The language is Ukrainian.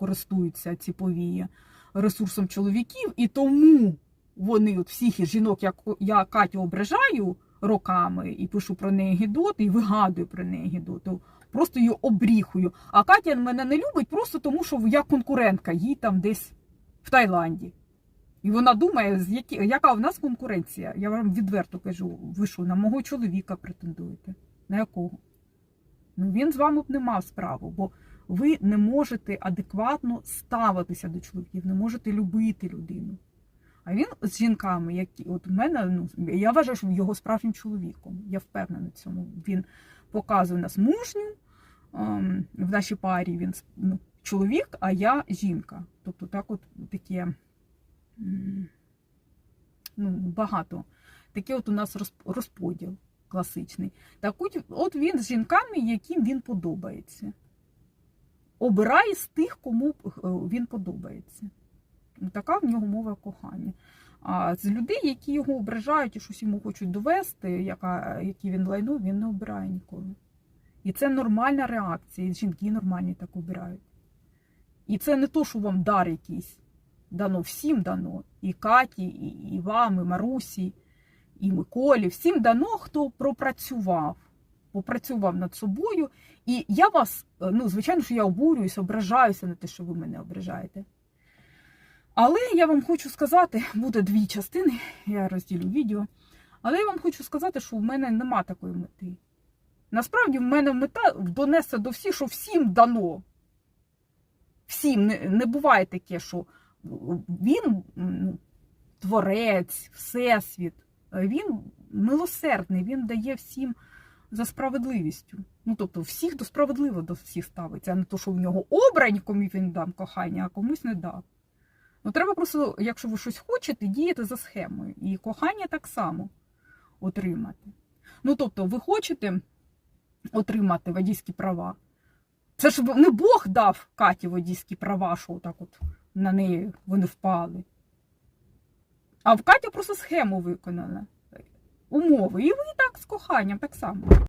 користуються ці ресурсом чоловіків, і тому вони, от всіх жінок, як я Катю ображаю роками і пишу про неї гідоти, і вигадую про неї гідоти. Просто її обріхую. А Катя мене не любить просто тому, що я конкурентка їй там десь в Таїланді. І вона думає, яка в нас конкуренція. Я вам відверто кажу, ви що, на мого чоловіка претендуєте? На якого? Ну він з вами б не мав справу, бо ви не можете адекватно ставитися до чоловіків, не можете любити людину. А він з жінками, які от в мене, ну я вважаю, що його справжнім чоловіком. Я впевнена в цьому. Він показує нас мужню. ем, В нашій парі він ну, чоловік, а я жінка. Тобто так от таке ну, багато. Такий от у нас розподіл класичний. Так от, от він з жінками, яким він подобається. Обирає з тих, кому е, він подобається. Така в нього мова кохання. А з людей, які його ображають і щось йому хочуть довести, яка, які він лайно, він не обирає ніколи. І це нормальна реакція. І жінки нормальні так обирають. І це не то, що вам дар якийсь дано, всім дано. І Каті, і, і вам, і Марусі, і Миколі. Всім дано, хто пропрацював, попрацював над собою. І я вас, е, ну, звичайно, що я обурююсь, ображаюся на те, що ви мене ображаєте. Але я вам хочу сказати, буде дві частини, я розділю відео. Але я вам хочу сказати, що в мене нема такої мети. Насправді, в мене мета донести до всіх, що всім дано. Всім не, не буває таке, що він творець, всесвіт, він милосердний, він дає всім за справедливістю. Ну, тобто, всіх до справедливо до всіх ставиться, а не то, що в нього обрань, кому він дав кохання, а комусь не дав. Ну, треба просто, якщо ви щось хочете, діяти за схемою. І кохання так само отримати. Ну, тобто, ви хочете отримати водійські права. Це ж не Бог дав Каті водійські права, що так от на неї вони впали. А в Катя просто схему виконала. Умови. І ви так з коханням так само.